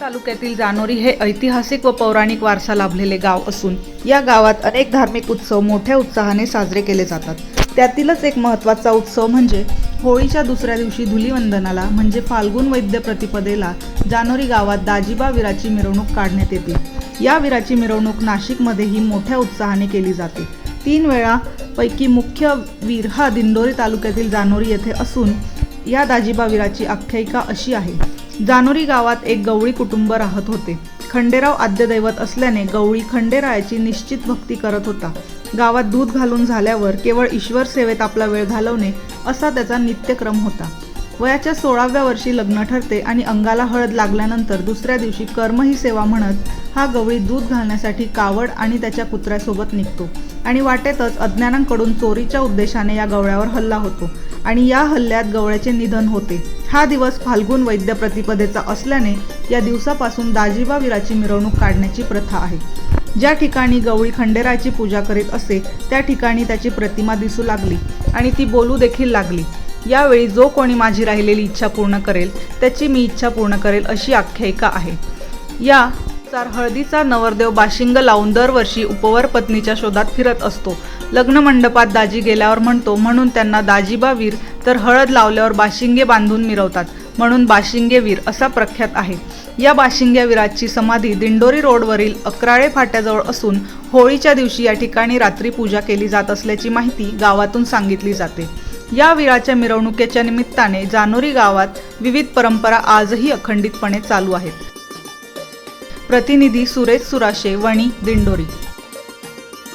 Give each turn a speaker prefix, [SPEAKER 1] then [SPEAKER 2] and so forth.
[SPEAKER 1] तालुक्यातील जानोरी हे ऐतिहासिक व पौराणिक वारसा लाभलेले गाव असून या गावात अनेक धार्मिक उत्सव मोठ्या उत्साहाने साजरे केले जातात. त्यातीलच एक महत्त्वाचा उत्सव म्हणजे होळीच्या दुसऱ्या दिवशी धुलीवंदनाला म्हणजे फाल्गुन वैद्य प्रतिपदेला जानोरी गावात दाजिबा विराची मिरवणूक काढण्यात येते. या विराची मिरवणूक नाशिकमध्येही मोठ्या उत्साहाने केली जाते. तीन वेळा पैकी मुख्य वीर हा दिंडोरी तालुक्यातील जानोरी येथे असून या दाजिबा विराची आख्यायिका अशी आहे. जानोरी गावात एक गवळी कुटुंब राहत होते. खंडेराव आद्यदैवत असल्याने गवळी खंडेरायाची निश्चित भक्ती करत होता. गावात दूध घालून झाल्यावर केवळ ईश्वर सेवेत आपला वेळ घालवणे असा त्याचा नित्यक्रम होता. वयाच्या सोळाव्या वर्षी लग्न ठरते आणि अंगाला हळद लागल्यानंतर दुसऱ्या दिवशी कर्म ही सेवा म्हणत हा गवळी दूध घालण्यासाठी कावड आणि त्याच्या कुत्र्यासोबत निघतो आणि वाटेतच अज्ञानांकडून चोरीच्या उद्देशाने या गवळ्यावर हल्ला होतो आणि या हल्ल्यात गवळ्याचे निधन होते. हा दिवस फाल्गुन वैद्य प्रतिपदेचा असल्याने या दिवसापासून दाजीबा वीराची मिरवणूक काढण्याची प्रथा आहे. ज्या ठिकाणी गवळी खंडेरायाची पूजा करीत असे त्या ठिकाणी त्याची प्रतिमा दिसू लागली आणि ती बोलू देखील लागली. यावेळी जो कोणी माझी राहिलेली इच्छा पूर्ण करेल त्याची मी इच्छा पूर्ण करेल अशी आख्यायिका आहे. या नुसार हळदीचा नवरदेव बाशिंग लावून दरवर्षी उपवर पत्नीच्या शोधात फिरत असतो. लग्न मंडपात दाजी गेल्यावर म्हणतो म्हणून त्यांना दाजीबा वीर तर हळद लावल्यावर बाशिंगे बांधून मिरवतात. म्हणून बाशिंगेवीर असा प्रख्यात आहे. या बाशिंग्यावीराची समाधी दिंडोरी रोडवरील अकराळे फाट्याजवळ असून होळीच्या दिवशी या ठिकाणी रात्री पूजा केली जात असल्याची माहिती गावातून सांगितली जाते. या वीराच्या मिरवणुकीच्या निमित्ताने जानोरी गावात विविध परंपरा आजही अखंडितपणे चालू आहेत. प्रतिनिधी सुरेश सुराशे वणी दिंडोरी